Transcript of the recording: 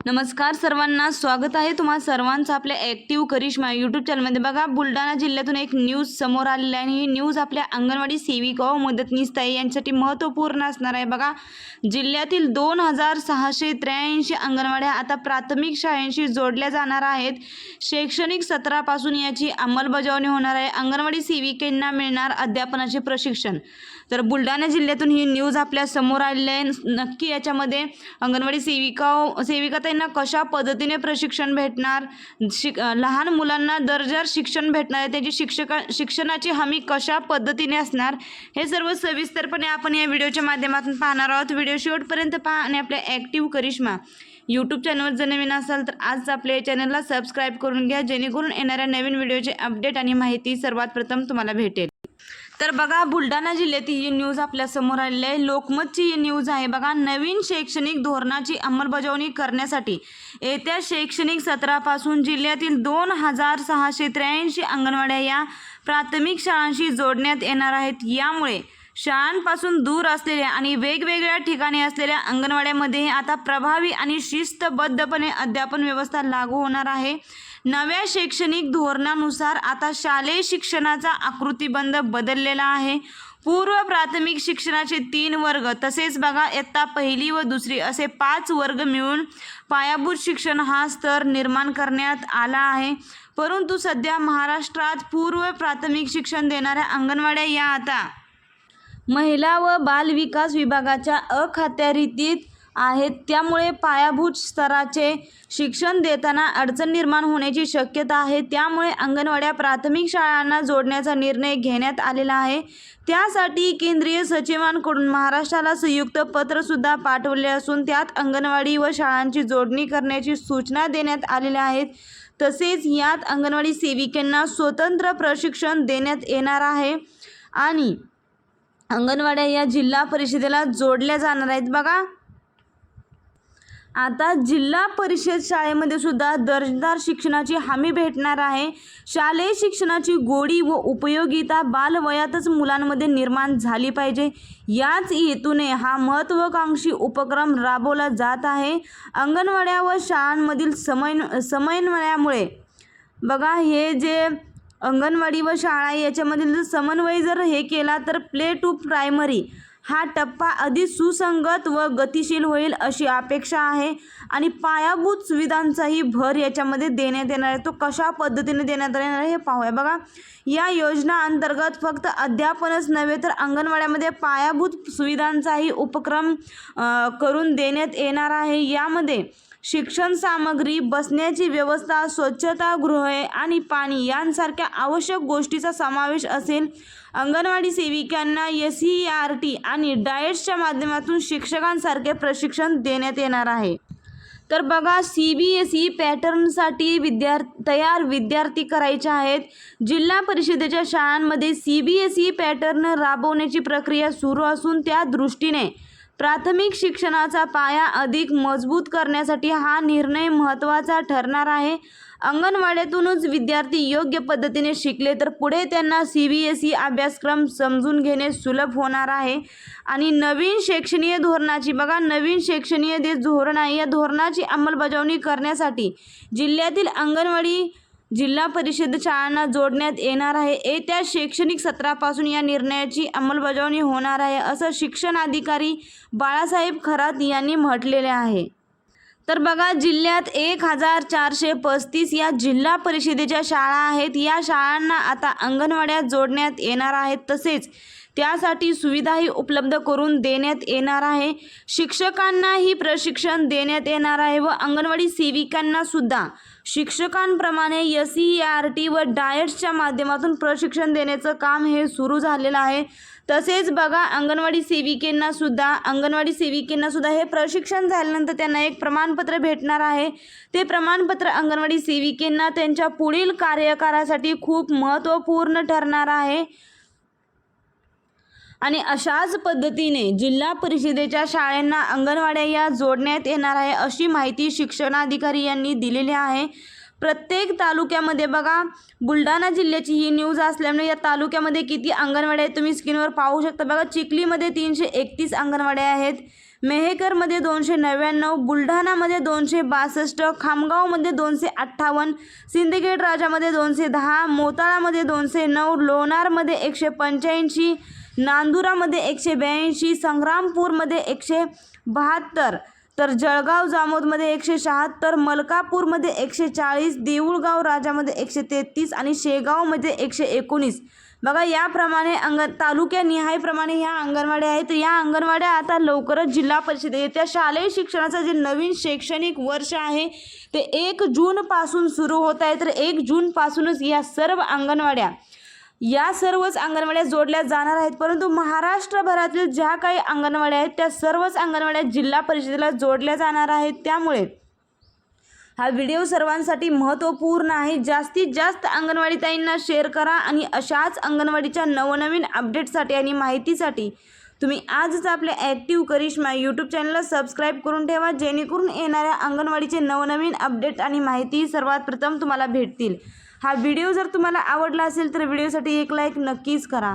नमस्कार सर्वांना स्वागत आहे तुम्हा सर्वांचं आपल्या ॲक्टिव्ह करिश्मा यूट्यूब चॅनलमध्ये बघा बुलढाणा जिल्ह्यातून एक न्यूज समोर आलेली आहे आणि ही न्यूज आपल्या अंगणवाडी सेविका व मदतनीस ताई यांच्यासाठी महत्त्वपूर्ण असणार आहे. बघा जिल्ह्यातील दोन हजार सहाशे त्र्याऐंशी अंगणवाड्या आता प्राथमिक शाळेंशी जोडल्या जाणार आहेत. शैक्षणिक सत्रापासून याची अंमलबजावणी होणार आहे. अंगणवाडी सेविकांना मिळणार अध्यापनाचे प्रशिक्षण. तर बुलढाणा जिल्ह्यातून ही न्यूज आपल्यासमोर आलेली आहे. नक्की याच्यामध्ये अंगणवाडी सेविका सेविका त्यांना कशा पद्धतीने प्रशिक्षण भेटणार? शिक लहान मुलांना दर्जा शिक्षण भेटणार आहे त्याची शिक्षका शिक्षणाची हमी कशा पद्धतीने असणार? हे सर्व सविस्तरपणे आपण या व्हिडिओच्या माध्यमातून पाहणार आहोत. व्हिडिओ शेवटपर्यंत पहा आणि आपल्या ॲक्टिव्ह करिश्मा यूट्यूब चॅनलवर जर नवीन असाल तर आज आपल्या चॅनलला सबस्क्राईब करून घ्या जेणेकरून येणाऱ्या नवीन व्हिडिओचे अपडेट आणि माहिती सर्वात प्रथम तुम्हाला भेटेल. तर बघा बुलढाणा जिल्ह्यातील ही न्यूज आपल्यासमोर आलेली आहे लोकमतची ही न्यूज आहे. बघा नवीन शैक्षणिक धोरणाची अंमलबजावणी करण्यासाठी येत्या शैक्षणिक सत्रापासून जिल्ह्यातील दोन हजार सहाशे त्र्याऐंशी अंगणवाड्या या प्राथमिक शाळांशी जोडण्यात येणार आहेत. यामुळे शाळांपासून दूर असलेल्या आणि वेगवेगळ्या ठिकाणी असलेल्या अंगणवाड्यामध्ये आता प्रभावी आणि शिस्तबद्धपणे अध्यापन व्यवस्था लागू होणार आहे. नव्या शैक्षणिक धोरणानुसार आता शालेय शिक्षणाचा आकृतीबंध बदललेला आहे. पूर्व प्राथमिक शिक्षणाचे तीन वर्ग तसेच बघा इयत्ता पहिली व दुसरी असे पाच वर्ग मिळून पायाभूत शिक्षण हा स्तर निर्माण करण्यात आला आहे. परंतु सध्या महाराष्ट्रात पूर्व प्राथमिक शिक्षण देणाऱ्या अंगणवाड्या या आता. महिला व बाल विकास विभागाच्या अखत्यारीतीत आहेत. त्यामुळे पायाभूत स्तराचे शिक्षण देताना अडचण निर्माण होण्याची शक्यता आहे. त्यामुळे अंगणवाड्या प्राथमिक शाळांना जोडण्याचा निर्णय घेण्यात आलेला आहे. त्यासाठी केंद्रीय सचिवांकडून महाराष्ट्राला संयुक्त पत्रसुद्धा पाठवले असून त्यात अंगणवाडी व शाळांची जोडणी करण्याची सूचना देण्यात आलेल्या आहेत. तसेच यात अंगणवाडी सेविकांना स्वतंत्र प्रशिक्षण देण्यात येणार आहे आणि अंगणवाड्या या जिल्हा परिषदेला जोडल्या जाणार आहेत. बघा आता जिल्हा परिषद शाळेमध्ये सुद्धा दर्जेदार शिक्षणाची हमी भेटणार आहे. शालेय शिक्षणाची गोडी व उपयोगिता बालवयातच मुलांमध्ये निर्माण झाली पाहिजे. याच हेतूने हा महत्त्वाकांक्षी उपक्रम राबवला जात आहे. अंगणवाड्या व शाळांमधील समन्व समन्वयामुळे. बघा हे जे अंगणवाडी व शाळा याच्यामधील जर समन्वय जर हे केला तर प्ले टू प्रायमरी हा टप्पा अधिक सुसंगत व गतिशील होईल अशी अपेक्षा आहे. आणि पायाभूत सुविधांचाही भर याच्यामध्ये देण्यात येणार आहे. तो कशा पद्धतीने देण्यात येणार आहे हे पाहूया. बघा या योजना अंतर्गत फक्त अध्यापनच नव्हे तर अंगणवाड्यामध्ये पायाभूत सुविधांचाही उपक्रम करून देण्यात येणार आहे. यामध्ये शिक्षण सामग्री बसण्याची व्यवस्था स्वच्छतागृहे आणि पाणी यांसारख्या आवश्यक गोष्टीचा समावेश असेल. अंगणवाडी सेविकांना एस ई आर टी आणि डाएट्सच्या माध्यमातून शिक्षकांसारखे प्रशिक्षण देण्यात येणार आहे. तर बघा सी बी एस ई पॅटर्नसाठी विद्यार तयार विद्यार्थी करायचे आहेत. जिल्हा परिषदेच्या शाळांमध्ये C B S E pattern राबवण्याची प्रक्रिया सुरू असून त्या दृष्टीने प्राथमिक शिक्षणाचा पाया अधिक मजबूत करण्यासाठी हा निर्णय महत्त्वाचा ठरणार आहे. अंगणवाड्यातूनच विद्यार्थी योग्य पद्धतीने शिकले तर पुढे त्यांना सी बी एस ई अभ्यासक्रम समजून घेणे सुलभ होणार आहे. आणि नवीन शैक्षणीय धोरणाची बघा नवीन शैक्षणीय जे धोरण आहे. या धोरणाची अंमलबजावणी करण्यासाठी जिल्ह्यातील अंगणवाडी जिल्हा परिषद शाळांना जोडण्यात येणार आहे. येत्या शैक्षणिक सत्रापासून या निर्णयाची अंमलबजावणी होणार आहे असं शिक्षण अधिकारी बाळासाहेब खरात यांनी म्हटलेले आहे. तर बघा जिल्ह्यात एक हजार चारशे पस्तीस या जिल्हा परिषदेच्या शाळा आहेत. या शाळांना आता अंगणवाड्यात जोडण्यात येणार आहेत. तसेच त्यासाठी सुविधाही उपलब्ध करून देण्यात येणार आहे. शिक्षकांनाही प्रशिक्षण देण्यात येणार आहे व अंगणवाडी सेविकांना सुद्धा. शिक्षकांप्रमाणे एस ई आर टी व डायट्सच्या माध्यमातून प्रशिक्षण देण्याचं काम हे सुरू झालेलं आहे. तसेच बघा अंगणवाडी सेविकेंना सुद्धा अंगणवाडी सेविकेंना सुद्धा हे प्रशिक्षण झाल्यानंतर त्यांना एक प्रमाणपत्र भेटणार आहे. ते प्रमाणपत्र अंगणवाडी सेविकेंना त्यांच्या पुढील कार्यकारासाठी खूप महत्त्वपूर्ण ठरणार आहे. आणि अशाच पद्धतीने जिल्हा परिषदेच्या शाळांना अंगणवाड्या या जोडण्यात येणार आहे अशी माहिती शिक्षणाधिकारी यांनी दिलेली आहे. प्रत्येक तालुक्यामध्ये बघा बुलढाणा जिल्ह्याची ही न्यूज असल्यामुळे या तालुक्यामध्ये किती अंगणवाड्या आहेत तुम्ही स्क्रीनवर पाहू शकता. बघा चिखलीमध्ये तीनशे एकतीस अंगणवाड्या आहेत मेहेकरमध्ये दोनशे नव्याण्णव बुलढाणामध्ये दोनशे बासष्ट खामगावमध्ये दोनशे अठ्ठावन्न सिंदखेड राजामध्ये दोनशे दहा मोताळामध्ये दोनशे नऊ लोणारमध्ये एकशे पंच्याऐंशी नांदुरामध्ये एकशे ब्याऐंशी संग्रामपूरमध्ये एकशे बहात्तर तर जळगाव जामोदमध्ये एकशे शहात्तर मलकापूरमध्ये एकशे चाळीस देऊळगाव राजामध्ये एकशे तेहतीस आणि शेगावमध्ये एकशे एकोणीस. बघा याप्रमाणे अंग तालुक्यानिहायप्रमाणे ह्या अंगणवाड्या आहेत. या अंगणवाड्या आता लवकरच जिल्हा परिषद येत्या शालेय शिक्षणाचं जे नवीन शैक्षणिक वर्ष आहे ते एक जूनपासून सुरू होत आहे. तर एक जूनपासूनच या सर्व अंगणवाड्या या सर्वच अंगणवाड्या जोडल्या जाणार आहेत परंतु महाराष्ट्रभरातील ज्या काही अंगणवाड्या आहेत त्या सर्वच अंगणवाड्या जिल्हा परिषदेला जोडल्या जाणार आहेत. त्यामुळे हा व्हिडिओ सर्वांसाठी महत्त्वपूर्ण आहे. जास्तीत जास्त अंगणवाडी ताईंना शेअर करा आणि अशाच अंगणवाडीच्या नवनवीन अपडेटसाठी आणि माहितीसाठी तुम्ही आजच आपल्या ॲक्टिव्ह करिश्मा यूट्यूब चॅनलला सबस्क्राईब करून ठेवा. जेणेकरून येणाऱ्या अंगणवाडीचे नवनवीन अपडेट आणि माहिती सर्वात प्रथम तुम्हाला भेटतील. हा व्हिडिओ जर तुम्हाला आवडला असेल तर व्हिडिओसाठी एक लाईक नक्कीच करा.